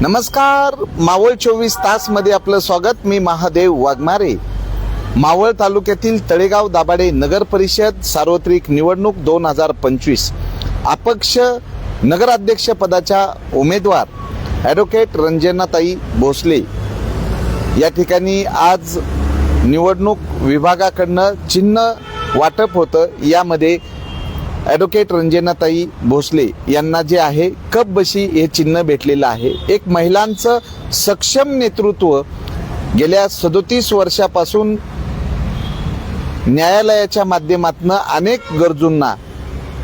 नमस्कार मावळ चोवीस तासमध्ये आपलं स्वागत. मी महादेव वाघमारे. मावळ तालुक्यातील तळेगाव दाभाडे नगर परिषद सार्वत्रिक निवडणूक दोन हजार पंचवीस. अपक्ष नगराध्यक्ष पदाच्या उमेदवार ॲडव्होकेट रंजनाताई भोसले. या ठिकाणी आज निवडणूक विभागाकडनं चिन्ह वाटप होतं. यामध्ये ॲडव्होकेट रंजनाताई भोसले यांना जे आहे कप बशी हे चिन्ह भेटलेलं आहे. एक महिलांचं सक्षम नेतृत्व गेल्या सदोतीस वर्षापासून न्यायालयाच्या माध्यमातून अनेक गरजूंना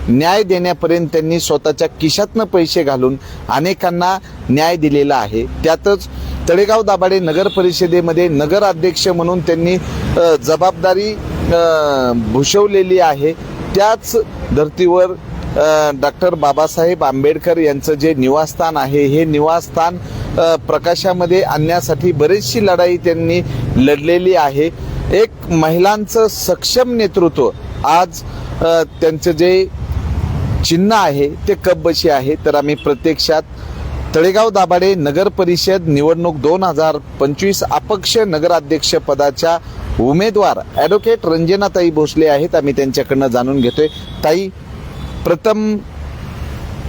न्याय देण्यापर्यंत त्यांनी स्वतःच्या किशातनं पैसे घालून अनेकांना न्याय दिलेला आहे. त्यातच तळेगाव दाभाडे नगर परिषदेमध्ये नगराध्यक्ष म्हणून त्यांनी जबाबदारी भूषवलेली आहे. त्याच धर्तीवर डॉक्टर बाबासाहेब आंबेडकर यांचं जे निवासस्थान आहे हे निवासस्थान प्रकाशामध्ये आणण्यासाठी बरीचशी लढाई त्यांनी लढलेली आहे. एक महिलांचं सक्षम नेतृत्व आज त्यांचं जे चिन्ह आहे ते कब्बशी आहे. तर आम्ही प्रत्यक्षात तळेगाव दाभाडे नगर परिषद निवडणूक दोन हजार पंचवीस अपक्ष नगराध्यक्ष पदाच्या उमेदवार ॲडव्होकेट रंजनाताई भोसले आहेत. आम्ही त्यांच्याकडनं जाणून घेतोय. ताई प्रथम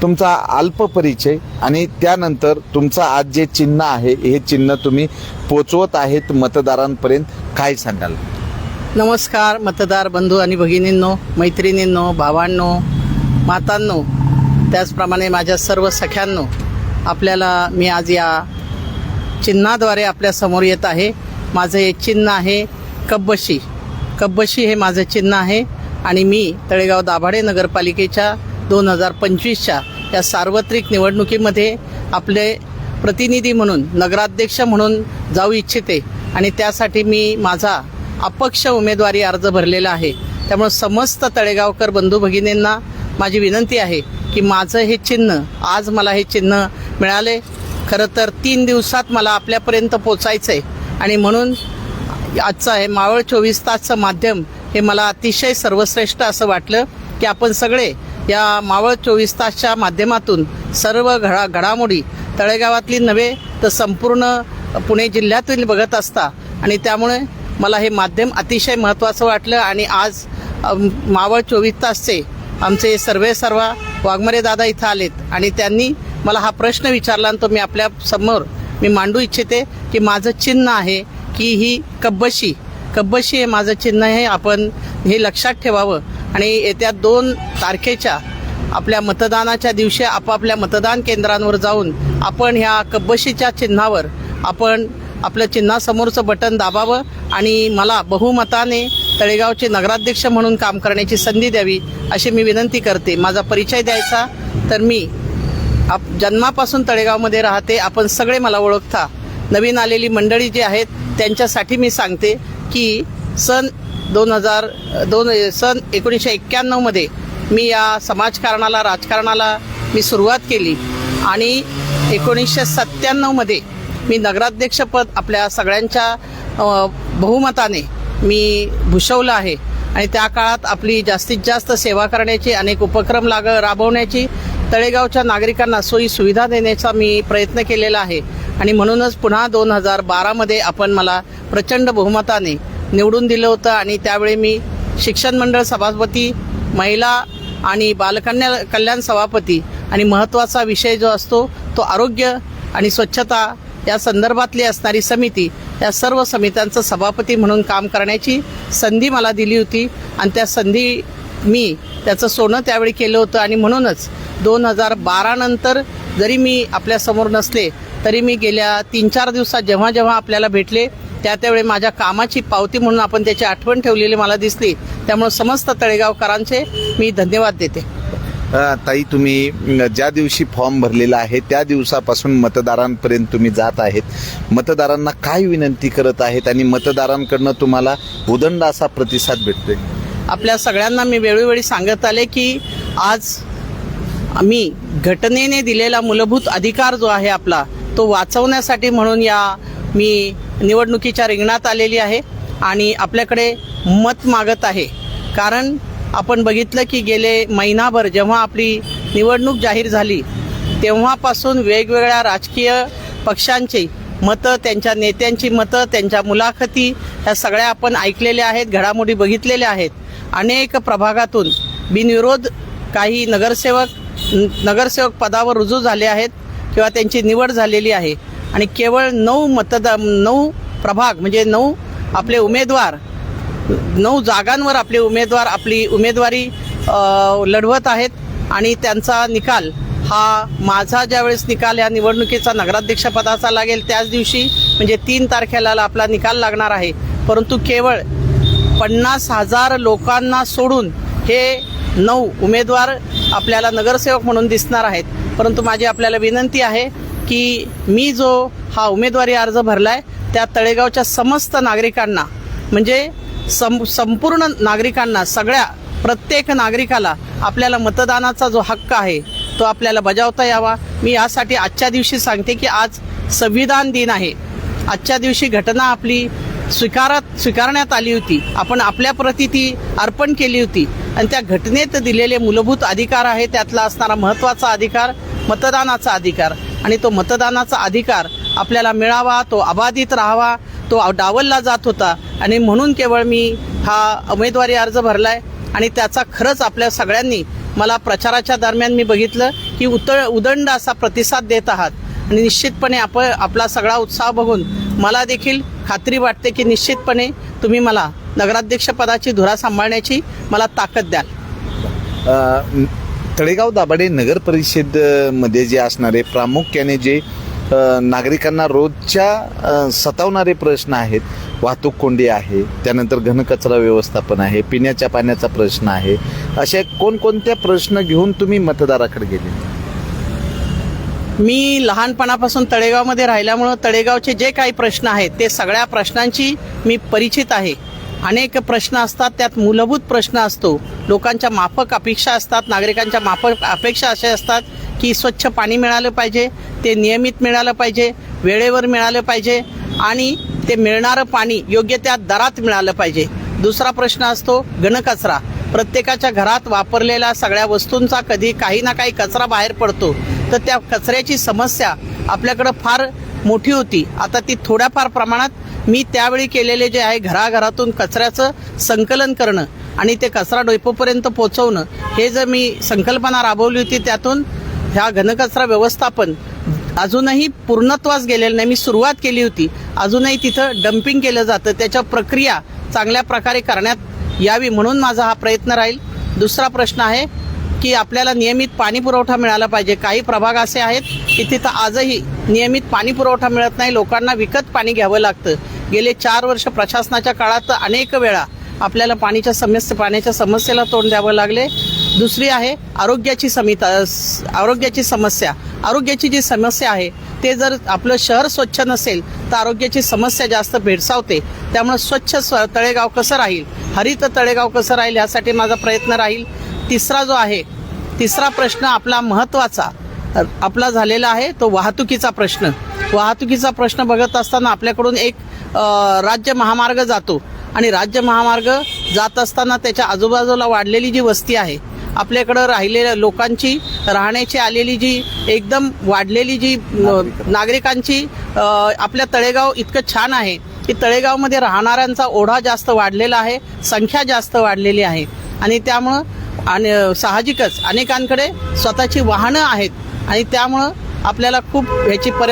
तुमचा अल्प परिचय आणि त्यानंतर तुमचं आज जे चिन्ह आहे हे चिन्ह तुम्ही पोचवत आहेत मतदारांपर्यंत. काय सांगाल? नमस्कार मतदार बंधू आणि भगिनींनो मैत्रिणींनो भावांनो मातांनो त्याचप्रमाणे माझ्या सर्व सख्यांनो आपल्याला मी आज या चिन्हाद्वारे आपल्यासमोर येत आहे. माझं हे चिन्ह आहे कब्बशी. कब्बशी हे माझं चिन्ह आहे आणि मी तळेगाव दाभाडे नगरपालिकेच्या दोन हजार पंचवीसच्या या सार्वत्रिक निवडणुकीमध्ये आपले प्रतिनिधी म्हणून नगराध्यक्ष म्हणून जाऊ इच्छिते आणि त्यासाठी मी माझा अपक्ष उमेदवारी अर्ज भरलेला आहे. त्यामुळे समस्त तळेगावकर बंधू भगिनींना माझी विनंती आहे की माझं हे चिन्ह आज मला हे चिन्ह मिळाले. खरं तर तीन दिवसात मला आपल्यापर्यंत पोचायचं आहे आणि म्हणून आजचं आहे मावळ चोवीस तासचं माध्यम हे मला अतिशय सर्वश्रेष्ठ असं वाटलं की आपण सगळे या मावळ चोवीस तासच्या माध्यमातून सर्व घडा घडामोडी तळेगावातली नव्हे तर संपूर्ण पुणे जिल्ह्यातील बघत असता. आणि त्यामुळे मला हे माध्यम अतिशय महत्त्वाचं वाटलं आणि आज मावळ चोवीस तासचे आमचे सर्वे सर्वा वाघमरे दादा इथं आलेत आणि त्यांनी मला हा प्रश्न विचारला आणि तो मी आपल्यासमोर मी मांडू इच्छिते की माझं चिन्ह आहे की ही कब्बशी. कब्बशी हे माझं चिन्ह आहे. आपण हे लक्षात ठेवावं. आणि येत्या दोन तारखेच्या आपल्या मतदानाच्या दिवशी आपापल्या मतदान केंद्रांवर जाऊन आपण ह्या कब्बशीच्या चिन्हावर आपण आपल्या चिन्हासमोरचं बटन दाबावं आणि मला बहुमताने तळेगावचे नगराध्यक्ष म्हणून काम करण्याची संधी द्यावी अशी मी विनंती करते. माझा परिचय द्यायचा तर मी आप जन्मापासून तळेगावमध्ये राहते. आपण सगळे मला ओळखता. नवीन आलेली मंडळी जी आहेत त्यांच्यासाठी मी सांगते की सन दोन हजार दोन सन एकोणीसशे एक्क्याण्णवमध्ये मी या समाजकारणाला राजकारणाला मी सुरुवात केली. आणि एकोणीसशे सत्त्याण्णवमध्ये मी नगराध्यक्षपद आपल्या सगळ्यांच्या बहुमताने मी भूषवलं आहे. आणि त्या काळात आपली जास्तीत जास्त सेवा करण्याची अनेक उपक्रम लाग राबवण्याची तळेगावच्या नागरिकांना सोयी सुविधा देण्याचा मी प्रयत्न केलेला आहे. आणि म्हणूनच पुन्हा दोन हजार बारामध्ये आपण मला प्रचंड बहुमताने निवडून दिलं होतं आणि त्यावेळी मी शिक्षण मंडळ सभापती महिला आणि बालकन्या कल्याण सभापती आणि महत्त्वाचा विषय जो असतो तो आरोग्य आणि स्वच्छता या संदर्भातली असणारी समिती या सर्व समित्यांचं सभापती म्हणून काम करण्याची संधी मला दिली होती आणि त्या संधी मी त्याचं सोनं त्यावेळी केलं होतं आणि म्हणूनच दोन हजार बारानंतर जरी मी आपल्यासमोर नसले तरी मी गेल्या तीन चार दिवसात जेव्हा जेव्हा आपल्याला भेटले त्या त्यावेळी माझ्या कामाची पावती म्हणून आपण त्याची आठवण ठेवलेली मला दिसली. त्यामुळे समस्त तळेगावकरांचे मी धन्यवाद देते. ताई तुम्ही ज्या दिवशी फॉर्म भरलेला आहे त्या दिवसापासून मतदारांपर्यंत तुम्ही जात आहेत. मतदारांना काय विनंती करत आहेत आणि मतदारांकडनं तुम्हाला उदंड असा प्रतिसाद भेटतोय? आपल्या सगळ्यांना मी वेळोवेळी सांगत आले की आज आम्ही घटनेने दिलेला मूलभूत अधिकार जो आहे आपला तो वाचवण्यासाठी म्हणून या मी निवडणुकीच्या रिंगणात आलेली आहे आणि आपल्याकडे मत मागत आहे. कारण आपण बघितलं की गेले महिनाभर जेव्हा आपली निवडणूक जाहीर झाली तेव्हापासून वेगवेगळ्या राजकीय पक्षांची मतं त्यांच्या नेत्यांची मतं त्यांच्या मुलाखती ह्या सगळ्या आपण ऐकलेल्या आहेत घडामोडी बघितलेल्या आहेत. अनेक प्रभागातून बिनविरोध काही नगरसेवक नगरसेवक पदावर रुजू झाले आहेत. किंवा त्यांची निवड झालेली आहे. आणि केवळ नऊ मतदा नऊ प्रभाग म्हणजे नऊ आपले उमेदवार नऊ जागांवर आपले उमेदवार आपली उमेदवारी लढवत आहेत. आणि त्यांचा निकाल हा माझा ज्यावेळेस निकाल या निवडणुकीचा नगराध्यक्षपदाचा लागेल त्याच दिवशी म्हणजे तीन तारखेला आपला निकाल लागणार आहे. परंतु केवळ पन्नास हजार लोकांना सोडून हे नऊ उमेदवार आपल्याला नगरसेवक म्हणून दिसणार आहेत. परंतु माझी आपल्याला विनंती आहे की मी जो हा उमेदवारी अर्ज भरलाय त्या तळेगावच्या समस्त नागरिकांना म्हणजे सं संपूर्ण नागरिकांना सगळ्या प्रत्येक नागरिकाला आपल्याला मतदानाचा जो हक्क आहे तो आपल्याला बजावता यावा. मी यासाठी आजच्या दिवशी सांगते की आज संविधान दिन आहे. आजच्या दिवशी घटना आपली स्वीकारत स्वीकारण्यात आली होती. आपण आपल्याप्रती ती अर्पण केली होती. आणि त्या घटनेत दिलेले मूलभूत अधिकार आहे त्यातला असणारा महत्त्वाचा अधिकार मतदानाचा अधिकार. आणि तो मतदानाचा अधिकार आपल्याला मिळावा तो अबाधित राहावा तो डावलला जात होता. आणि म्हणून केवळ मी हा उमेदवारी अर्ज भरलाय. आणि त्याचा खरंच आपल्या सगळ्यांनी मला प्रचाराच्या दरम्यान मी बघितलं की उतळ उदंड असा प्रतिसाद देत आहात. आणि निश्चितपणे आप आपला सगळा उत्साह बघून मला देखील खात्री वाटते की निश्चितपणे तुम्ही मला नगराध्यक्षपदाची धुरा सांभाळण्याची मला ताकद द्याल. तळेगाव दाभाडे नगर परिषदमध्ये जे असणारे प्रामुख्याने जे नागरिकांना रोजच्या सतावणारे प्रश्न आहेत वाहतूक कोंडी आहे त्यानंतर घनकचरा व्यवस्थापन आहे पिण्याच्या पाण्याचा प्रश्न आहे असे कोणकोणत्या प्रश्न घेऊन तुम्ही मतदाराकडे गेले? मी लहानपणापासून तळेगावमध्ये राहिल्यामुळं तळेगावचे जे काही प्रश्न आहेत ते सगळ्या प्रश्नांची मी परिचित आहे. अनेक प्रश्न असतात त्यात मूलभूत प्रश्न असतो. लोकांच्या माफक अपेक्षा असतात नागरिकांच्या माफक अपेक्षा अशा असतात की स्वच्छ पाणी मिळालं पाहिजे ते नियमित मिळालं पाहिजे वेळेवर मिळालं पाहिजे आणि ते मिळणारं पाणी योग्य त्या दरात मिळालं पाहिजे. दुसरा प्रश्न असतो घनकचरा. प्रत्येकाच्या घरात वापरलेल्या सगळ्या वस्तूंचा कधी काही ना काही कचरा बाहेर पडतो. तर त्या कचऱ्याची समस्या आपल्याकडं फार मोठी होती. आता ती थोड्याफार प्रमाणात मी त्यावेळी केलेले जे आहे घराघरातून कचऱ्याचं संकलन करणं आणि ते कचरा डेपोपर्यंत पोहोचवणं हे जर मी संकल्पना राबवली होती त्यातून ह्या घनकचरा व्यवस्थापन अजूनही पूर्णत्वास गेलेलं नाही. मी सुरुवात केली होती. अजूनही तिथं डम्पिंग केलं जातं. त्याच्या प्रक्रिया चांगल्या प्रकारे करण्यात यावी म्हणून माझा हा प्रयत्न राहील. दुसरा प्रश्न आहे की आपल्याला नियमित पाणी पुरवठा मिळाला पाहिजे. काही प्रभाग असे आहेत की तिथं आजही नियमित पाणी पुरवठा मिळत नाही. लोकांना विकत पाणी घ्यावं लागतं. गेले चार वर्ष प्रशासनाच्या काळात अनेक वेळा आपल्याला पाणीच्या समस्या पाण्याच्या समस्येला तोंड द्यावं लागले. दुसरी आहे आरोग्याची समिता आरोग्याची समस्या. आरोग्याची जी समस्या आहे ते जर आपलं शहर स्वच्छ नसेल तर आरोग्याची समस्या जास्त भेडसावते. त्यामुळे स्वच्छ स्व- तळेगाव कसं राहील? हरित तळेगाव कसं राहील? यासाठी माझा प्रयत्न राहील. तिसरा जो आहे तिसरा प्रश्न आपला महत्त्वाचा आपला झालेला आहे तो वाहतुकीचा प्रश्न. वाहतुकीचा प्रश्न बघत असताना आपल्याकडून एक राज्य महामार्ग जातो. आणि राज्य महामार्ग जात असताना त्याच्या आजूबाजूला वाढलेली जी वस्ती आहे आपल्याकडं राहिलेल्या लोकांची राहण्याची आलेली जी एकदम वाढलेली जी नागरिकांची आपल्या तळेगाव इतकं छान आहे की तळेगावमध्ये राहणाऱ्यांचा ओढा जास्त वाढलेला आहे संख्या जास्त वाढलेली आहे. आणि त्यामुळं आणि साहजिकच अनेकांकडे स्वतःची वाहनं आहेत आणि त्यामुळं आपल्याला खूप ह्याची पर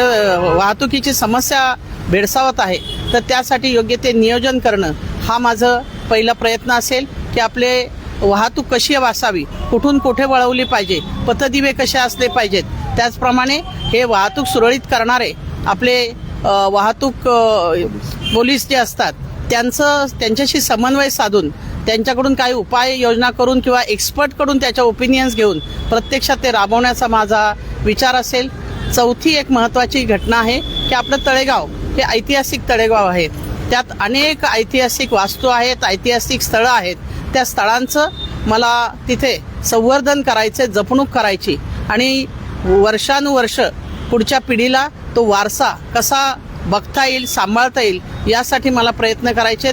वाहतुकीची समस्या भेडसावत आहे. तर त्यासाठी योग्य ते नियोजन करणं हा माझं पहिला प्रयत्न असेल की आपले वाहतूक कशी वाचावी कुठून कुठे वळवली पाहिजे पथदिवे कसे असले पाहिजेत त्याचप्रमाणे हे वाहतूक सुरळीत करणारे आपले वाहतूक पोलीस जे असतात त्यांचं त्यांच्याशी समन्वय साधून त्यांच्याकडून काही उपाय योजना करून किंवा एक्सपर्टकडून त्याच्या ओपिनियन्स घेऊन प्रत्यक्षात ते राबवण्याचा माझा विचार असेल. चौथी एक महत्त्वाची घटना आहे की आपलं तळेगाव हे ऐतिहासिक तळेगाव आहे. त्यात अनेक ऐतिहासिक वास्तू आहेत ऐतिहासिक स्थळं आहेत. त्या स्थळांचं मला तिथे संवर्धन करायचे जपणूक करायची आणि वर्षानुवर्ष पुढच्या पिढीला तो वारसा कसा बघता येईल सांभाळता येईल यासाठी मला प्रयत्न करायचे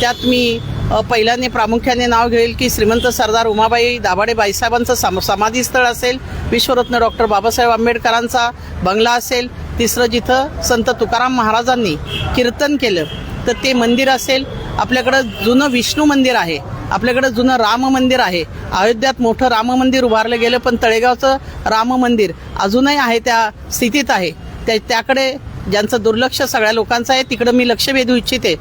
त्यात मी पहिल्याने प्रामुख्याने नाव घेईल की श्रीमंत सरदार उमाबाई दाभाडे बाईसाहेबांचं सम समाधीस्थळ असेल विश्वरत्न डॉक्टर बाबासाहेब आंबेडकरांचा बंगला असेल तिसरं जिथं संत तुकाराम महाराजांनी कीर्तन केलं तर ते मंदिर असेल. आपल्याकडं जुनं विष्णू मंदिर आहे आपल्याकडं जुनं राम मंदिर आहे. अयोध्यात मोठं राम मंदिर उभारलं गेलं पण तळेगावचं राम मंदिर अजूनही आहे त्या स्थितीत आहे. त्या त्याकडे ज्यांचं दुर्लक्ष सगळ्या लोकांचं आहे तिकडं मी लक्ष वेधू इच्छिते.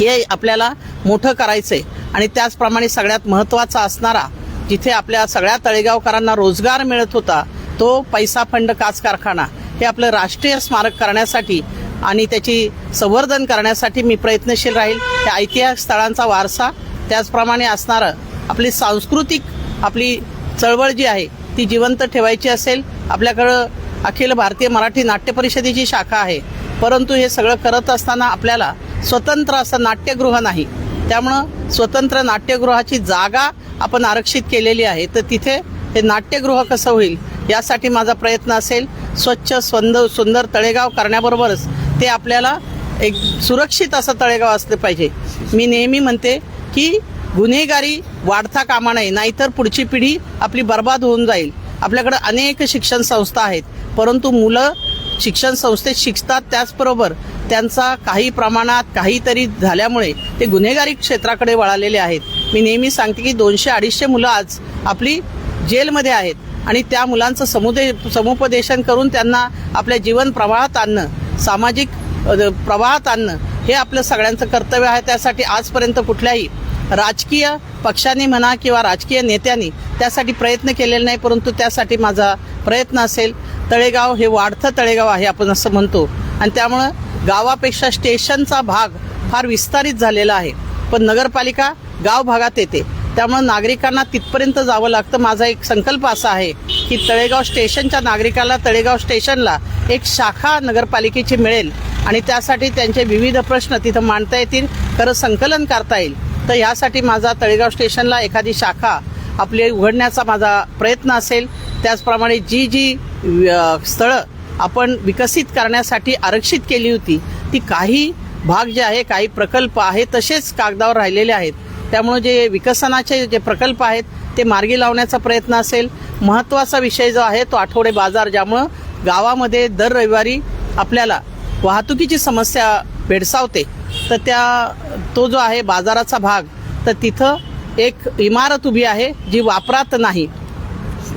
हे आपल्याला मोठं करायचं आहे आणि त्याचप्रमाणे सगळ्यात महत्त्वाचा असणारा जिथे आपल्या सगळ्या तळेगावकरांना रोजगार मिळत होता तो पैसा फंड काच कारखाना हे आपलं राष्ट्रीय स्मारक करण्यासाठी आणि त्याची संवर्धन करण्यासाठी मी प्रयत्नशील राहील. त्या ऐतिहासिक स्थळांचा वारसा त्याचप्रमाणे असणारं आपली सांस्कृतिक आपली चळवळ जी आहे ती जिवंत ठेवायची असेल. आपल्याकडं अखिल भारतीय मराठी नाट्य परिषदेची शाखा आहे. परंतु हे सगळं करत असताना आपल्याला स्वतंत्र असं नाट्यगृह नाही. त्यामुळं स्वतंत्र नाट्यगृहाची जागा आपण आरक्षित केलेली आहे. तर तिथे हे नाट्यगृह कसं होईल यासाठी माझा प्रयत्न असेल. स्वच्छ स्वंद सुंदर तळेगाव करण्याबरोबरच ते आपल्याला एक सुरक्षित असं तळेगाव असलं पाहिजे. मी नेहमी म्हणते की गुन्हेगारी वाढता कामा नये नाहीतर पुढची पिढी आपली बर्बाद होऊन जाईल. आपल्याकडे अनेक शिक्षण संस्था आहेत परंतु मुलं शिक्षण संस्थेत शिकतात त्याचबरोबर त्यांचा काही प्रमाणात काहीतरी झाल्यामुळे ते गुन्हेगारी क्षेत्राकडे वळालेले आहेत. मी नेहमी सांगते की दोनशे अडीचशे मुलं आज आपली जेलमध्ये आहेत आणि त्या मुलांचं समुदे समुपदेशन करून त्यांना आपल्या जीवन प्रवाहात आणणं सामाजिक प्रवाहात आणणं हे आपलं सगळ्यांचं कर्तव्य आहे. त्यासाठी आजपर्यंत कुठल्याही राजकीय पक्षाने म्हणा किंवा राजकीय नेत्यांनी त्यासाठी प्रयत्न केलेले नाही परंतु त्यासाठी माझा प्रयत्न असेल. तळेगाव हे वाढतं तळेगाव आहे आपण असं म्हणतो. आणि त्यामुळं गावापेक्षा स्टेशनचा भाग फार विस्तारित झालेला आहे. पण नगरपालिका गाव भागात येते. त्यामुळं नागरिकांना तिथपर्यंत जावं लागतं. माझा एक संकल्प असा आहे की तळेगाव स्टेशनच्या नागरिकाला तळेगाव स्टेशनला एक शाखा नगरपालिकेची मिळेल आणि त्यासाठी त्यांचे विविध प्रश्न तिथं मांडता येतील खरं संकलन करता येईल. तर यासाठी माझा तळेगाव स्टेशनला एखादी शाखा आपली उघडण्याचा माझा प्रयत्न असेल. त्याचप्रमाणे जी जी स्थळं आपण विकसित करण्यासाठी आरक्षित केली होती ती काही भाग जे आहे काही प्रकल्प आहे तसेच कागदावर राहिलेले आहेत. त्यामुळे जे विकसनाचे जे प्रकल्प आहेत ते मार्गी लावण्याचा प्रयत्न असेल. महत्त्वाचा विषय जो आहे तो आठवडे बाजार ज्यामुळं गावामध्ये दर रविवारी आपल्याला वाहतुकीची समस्या भेडसावते. तर त्या तो जो आहे बाजाराचा भाग तर तिथं एक इमारत उभी आहे जी वापरात नाही.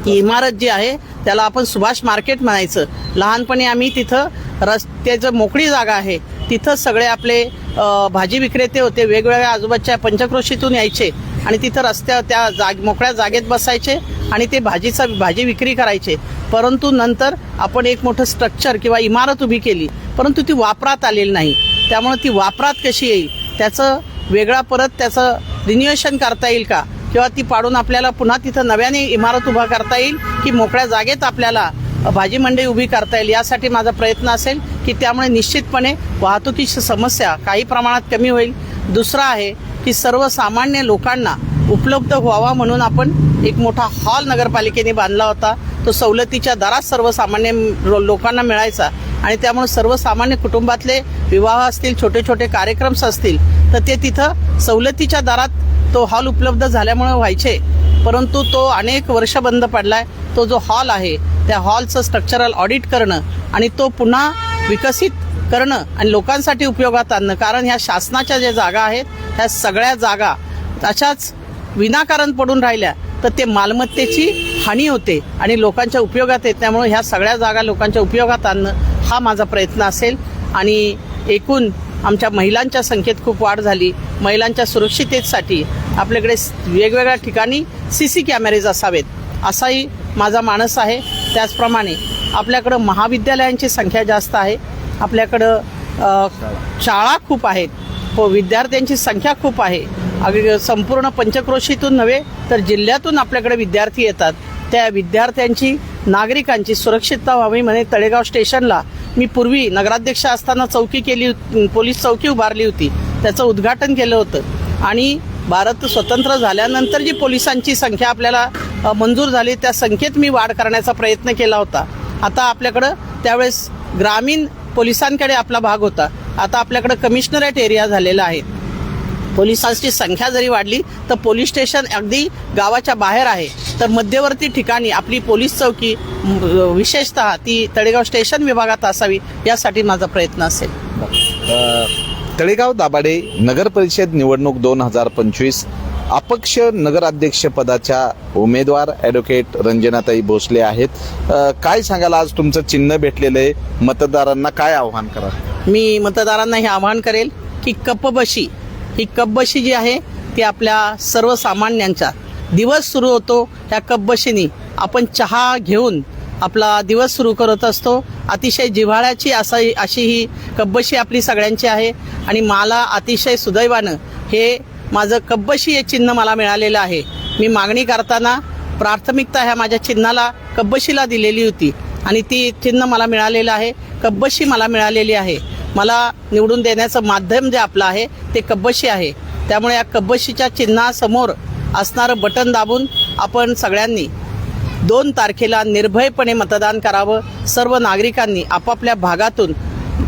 इमारत जी आहे त्याला आपण सुभाष मार्केट म्हणायचं. लहानपणी आम्ही तिथं रस्त्याचं मोकळी जागा आहे तिथं सगळे आपले भाजी विक्रेते होते वेगवेगळ्या आजूबाजूच्या पंचक्रोशीतून यायचे आणि तिथं रस्त्या त्या जाग मोकळ्या जागेत बसायचे आणि ते भाजीचा भाजी विक्री करायचे. परंतु नंतर आपण एक मोठं स्ट्रक्चर किंवा इमारत उभी केली परंतु ती वापरात आलेली नाही. त्यामुळे ती वापरात कशी येईल त्याचं वेगळा परत त्याचं रिन्युएशन करता येईल का? किंवा ती पाडून आपल्याला पुन्हा तिथं नव्याने इमारत उभा करता येईल की मोकळ्या जागेत आपल्याला भाजी मंडई उभी करता येईल यासाठी माझा प्रयत्न असेल की त्यामुळे निश्चितपणे वाहतुकीची समस्या काही प्रमाणात कमी होईल. दुसरा आहे की सर्वसामान्य लोकांना उपलब्ध व्हावा म्हणून आपण एक मोठा हॉल नगरपालिकेने बांधला होता. तो सवलतीच्या दरात सर्वसामान्य लो- लोकांना मिळायचा आणि त्यामुळे सर्वसामान्य कुटुंबातले विवाह असतील छोटे छोटे कार्यक्रम्स असतील तर ते तिथं सवलतीच्या दरात तो हॉल उपलब्ध झाल्यामुळे व्हायचे. परंतु तो अनेक वर्ष बंद पडलाय. तो जो हॉल आहे त्या हॉलचं स्ट्रक्चरल ऑडिट करणं आणि तो पुन्हा विकसित करणं आणि लोकांसाठी उपयोगात आणणं. कारण ह्या शासनाच्या ज्या जागा आहेत ह्या सगळ्या जागा अशाच विनाकारण पडून राहिल्या तर ते मालमत्तेची हानी होते आणि लोकांच्या उपयोगात येत त्यामुळे ह्या सगळ्या जागा लोकांच्या उपयोगात आणणं हा माझा प्रयत्न असेल. आणि एकूण आमच्या महिलांच्या संख्येत खूप वाढ झाली. महिलांच्या सुरक्षिततेसाठी आपल्याकडे वेगवेगळ्या ठिकाणी सी सी कॅमेरेज असावेत असाही माझा मानस आहे. त्याचप्रमाणे आपल्याकडं महाविद्यालयांची संख्या जास्त आहे आपल्याकडं शाळा खूप आहेत. हो विद्यार्थ्यांची संख्या खूप आहे. अगदी संपूर्ण पंचक्रोशीतून नव्हे तर जिल्ह्यातून आपल्याकडे विद्यार्थी येतात. त्या विद्यार्थ्यांची नागरिकांची सुरक्षितता व्हावी म्हणे तळेगाव स्टेशनला. मी पूर्वी नगराध्यक्ष असताना चौकी केली पोलीस चौकी उभारली होती. त्याचं उद्घाटन केलं होतं. आणि भारत स्वतंत्र झाल्यानंतर जी पोलिसांची संख्या आपल्याला मंजूर झाली त्या संख्येत मी वाढ करण्याचा प्रयत्न केला होता. आता आपल्याकडं त्यावेळेस ग्रामीण पोलिसांकडे आपला भाग होता. आता आपल्याकडं कमिशनरेट एरिया झालेला आहे. पोलिसांची संख्या जरी वाढली तर पोलीस स्टेशन अगदी गावाच्या बाहेर आहे. तर मध्यवर्ती ठिकाणी आपली पोलीस चौकी विशेषतः ती तळेगाव स्टेशन विभागात असावी यासाठी माझा प्रयत्न असेल. तळेगाव दाभाडे नगरपरिषद निवडणूक दोन हजार पंचवीस अपक्ष नगराध्यक्ष पदाच्या उमेदवार ॲडव्होकेट रंजनाताई भोसले आहेत. काय सांगाल? आज तुमचं चिन्ह भेटलेलं आहे मतदारांना काय आव्हान करा मी मतदारांना हे आवाहन करेल की कपबशी ही कपबशी जी आहे ती आपल्या सर्वसामान्यांच्या दिवस सुरू होतो. ह्या कपबशीनी आपण चहा घेऊन आपला दिवस सुरू करत असतो. अतिशय जिव्हाळ्याची असा अशी ही कब्बशी आपली सगळ्यांची आहे. आणि मला अतिशय सुदैवानं हे माझं कब्बशी हे चिन्ह मला मिळालेलं आहे. मी मागणी करताना प्राथमिकता ह्या माझ्या चिन्हाला कब्बशीला दिलेली होती. आणि ती चिन्ह मला मिळालेलं आहे. कब्बशी मला मिळालेली आहे. मला निवडून देण्याचं माध्यम जे आपलं आहे ते कब्बशी आहे. त्यामुळे या कब्बशीच्या चिन्हासमोर असणारं बटन दाबून आपण सगळ्यांनी दोन तारखेला निर्भयपणे मतदान करावं. सर्व नागरिकांनी आपापल्या भागातून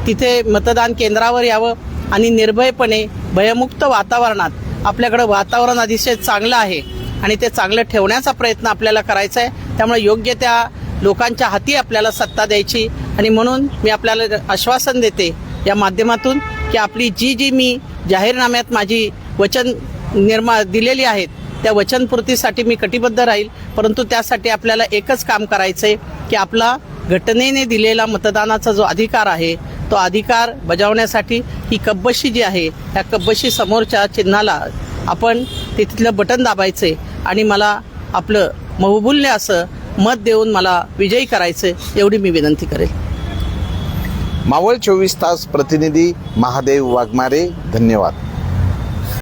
तिथे मतदान केंद्रावर यावं आणि निर्भयपणे भयमुक्त वातावरणात आपल्याकडं वातावरण अतिशय चांगलं आहे आणि ते चांगलं ठेवण्याचा प्रयत्न आपल्याला करायचा आहे. त्यामुळे योग्य त्या लोकांच्या हाती आपल्याला सत्ता द्यायची आणि म्हणून मी आपल्याला आश्वासन देते या माध्यमातून की आपली जी जी मी जाहीरनाम्यात माझी वचन निर्मा दिलेली आहेत त्या वचनपूर्तीसाठी मी कटिबद्ध राहील परंतु त्यासाठी आपल्याला एकच काम करायचं आहे की आपला घटनेने दिलेला मतदानाचा जो अधिकार आहे तो अधिकार बजावण्यासाठी ही कब्बशी जी आहे त्या कब्बशी समोरच्या चिन्हाला आपण तिथलं बटन दाबायचे आणि मला आपलं महबूल्य असं मत देऊन मला विजयी करायचं एवढी मी विनंती करेल. मावळ चोवीस तास प्रतिनिधी महादेव वाघमारे धन्यवाद.